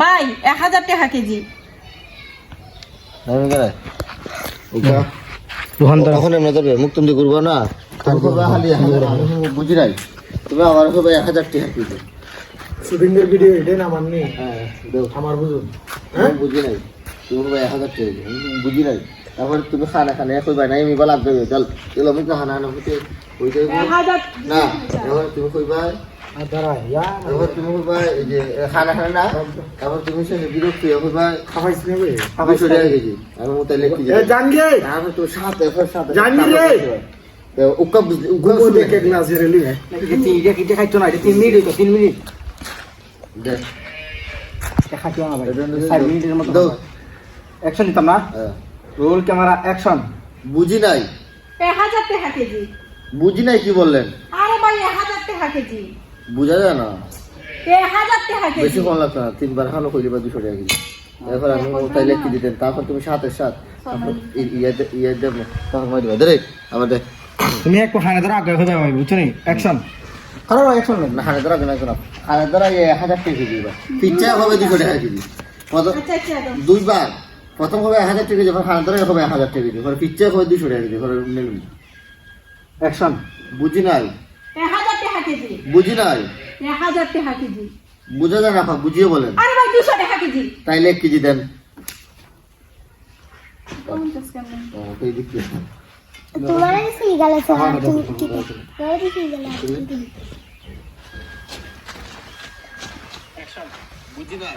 ভাই এক হাজার টাকা কেজি। এমনি করবে মুখ তুমি করব না। বুঝি নাই? তুমি আমার করবে এক হাজার টাকা দিবে শুটিং এর ভিডিও এটাই না মাননি হ্যাঁ দেও। আমার বুঝুন। আমি বুঝি নাই। তুমি এক হাজার টাকা বুঝি নাই। তারপরে তুমি খানা খানা কইবা নাই আমি বলা লাগবে চল চলো খানা খানা হতে ওই যাইব না তুমি কইবা এবার তুমি কইবা এই যে খানা খানা না তারপর তুমি সে বিরক্ত হয়ে কইবা খাবাইছ আমি লেখি এ সাথে এবার সাথে জানি রে। উকা উকা তিন এটা না এটা মিনিট হইতো তিন মিনিট। দেখ। এটা খাইতো না ভাই এটা হলো মিনিটের মতো দাও। অ্যাকশন নিতাম না? হ্যাঁ। Roll camera action. বুঝি নাই? এক হাজার টাকা কেজি। বুঝি নাই কি বললেন? আরে ভাই এক হাজার টাকা কেজি। বুঝা যায় না? এক হাজার টাকা বেশি কেজি কম লাগতো না তিনবার খালো কইলে বা দুশো টাকা কেজি। এরপর আমি দিতেন তারপর তুমি সাথে সাত। তারপর ইয়ে ইয়ে তখন মারি দিবা। আবার দেখ তুমি এক হানে ধরে আগে হয়ে যাবে বুঝছ নি? অ্যাকশন আরে অ্যাকশন না হানে ধরা কেন না হানে ধরা এক হাজার টাকা কেজি এবার। পিচ্ছা হবে দুশো টাকা কেজি। প্রথম আচ্ছা আচ্ছা। দুইবার। প্রথম হবে এক হাজার টাকা কেজি হানে ধরা হবে এক হাজার টাকা কেজি পরে পিচ্ছা হবে দুশো টাকা পরে নেবেন অ্যাকশন বুঝি নাই? বুঝি নাই? বুঝা যায় না বুঝিয়ে বলেন। আরে ভাই দুশো টাকা কেজি। তাইলে এক কেজি দেন। তোমার গেল তুমি কি বুঝি নাই?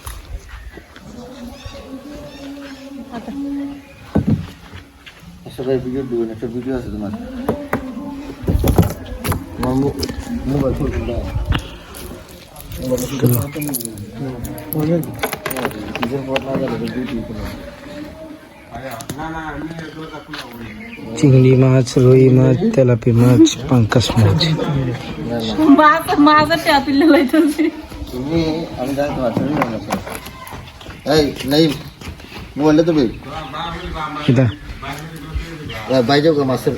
व्हिडिओ देऊ नका व्हिडिओ चिंगडी माछ रोई माछ तेलापी माछ पंकज माछ। नाही बोलले तुम्ही. বাইরে মাছের